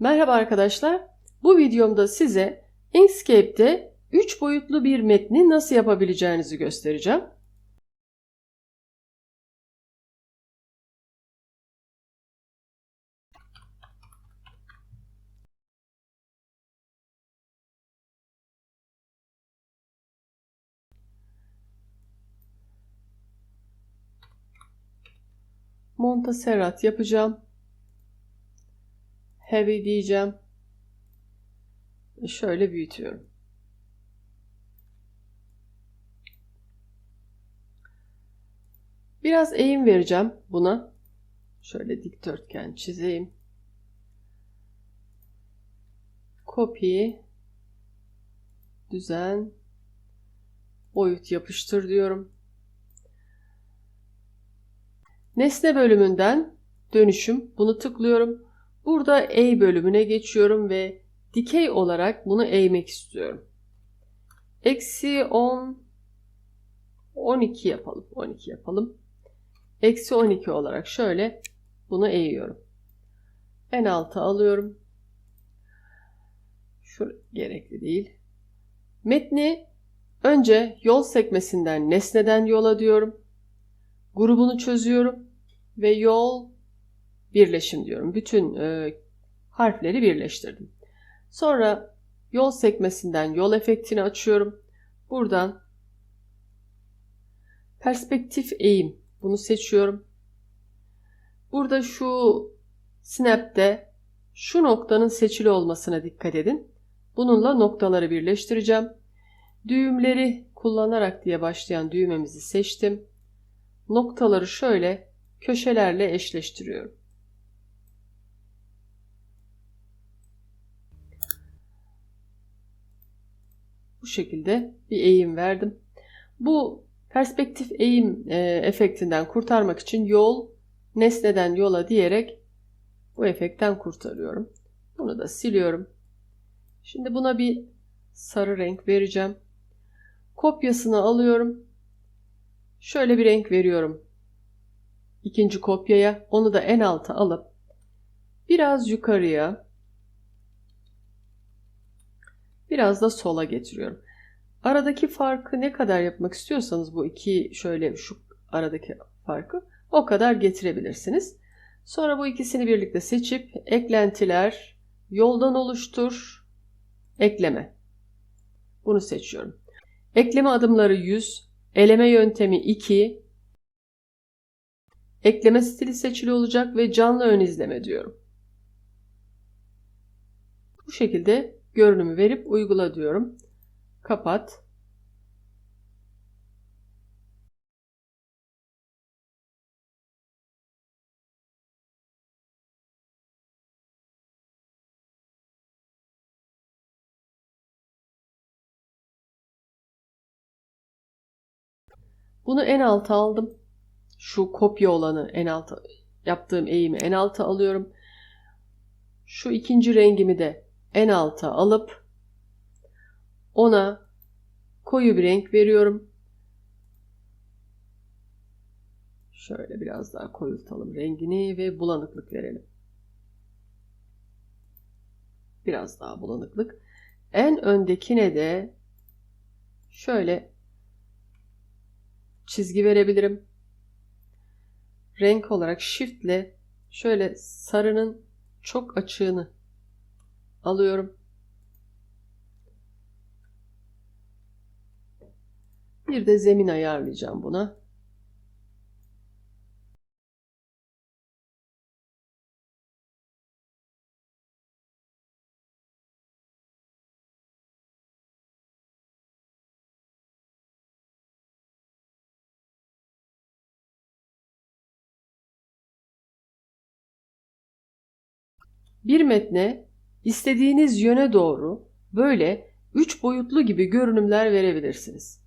Merhaba arkadaşlar. Bu videomda size Inkscape'de 3 boyutlu bir metni nasıl yapabileceğinizi göstereceğim. Montaserrat yapacağım. Heavy diyeceğim. Şöyle büyütüyorum. Biraz eğim vereceğim buna. Şöyle dikdörtgen çizeyim. Copy, düzen, boyut yapıştır diyorum. Nesne bölümünden dönüşüm bunu tıklıyorum. Burada eğ bölümüne geçiyorum ve dikey olarak bunu eğmek istiyorum. Eksi 10 12 yapalım. 12 yapalım. Eksi 12 olarak şöyle bunu eğiyorum. En alta alıyorum. Şu gerekli değil. Metni önce yol sekmesinden nesneden yola diyorum. Grubunu çözüyorum ve yol birleşim diyorum. Bütün e, harfleri birleştirdim. Sonra yol sekmesinden yol efektini açıyorum. Buradan perspektif eğim bunu seçiyorum. Burada şu snap'te şu noktanın seçili olmasına dikkat edin. Bununla noktaları birleştireceğim. Düğümleri kullanarak diye başlayan düğmemizi seçtim. Noktaları şöyle köşelerle eşleştiriyorum. Bu şekilde bir eğim verdim. Bu perspektif eğim e, efektinden kurtarmak için yol nesneden yola diyerek bu efektten kurtarıyorum. Bunu da siliyorum. Şimdi buna bir sarı renk vereceğim. Kopyasını alıyorum. Şöyle bir renk veriyorum. İkinci kopyaya onu da en alta alıp biraz yukarıya biraz da sola getiriyorum. Aradaki farkı ne kadar yapmak istiyorsanız bu iki şöyle şu aradaki farkı o kadar getirebilirsiniz. Sonra bu ikisini birlikte seçip eklentiler, yoldan oluştur, ekleme. Bunu seçiyorum. Ekleme adımları 100, eleme yöntemi 2, ekleme stili seçili olacak ve canlı ön izleme diyorum. Bu şekilde görünümü verip uygula diyorum. Kapat. Bunu en alta aldım. Şu kopya olanı en alta yaptığım eğimi en alta alıyorum. Şu ikinci rengimi de en alta alıp ona koyu bir renk veriyorum. Şöyle biraz daha koyultalım rengini ve bulanıklık verelim. Biraz daha bulanıklık. En öndekine de şöyle çizgi verebilirim. Renk olarak shift ile şöyle sarının çok açığını alıyorum. Bir de zemin ayarlayacağım buna. Bir metne istediğiniz yöne doğru böyle üç boyutlu gibi görünümler verebilirsiniz.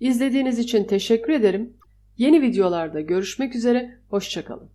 İzlediğiniz için teşekkür ederim. Yeni videolarda görüşmek üzere, hoşçakalın.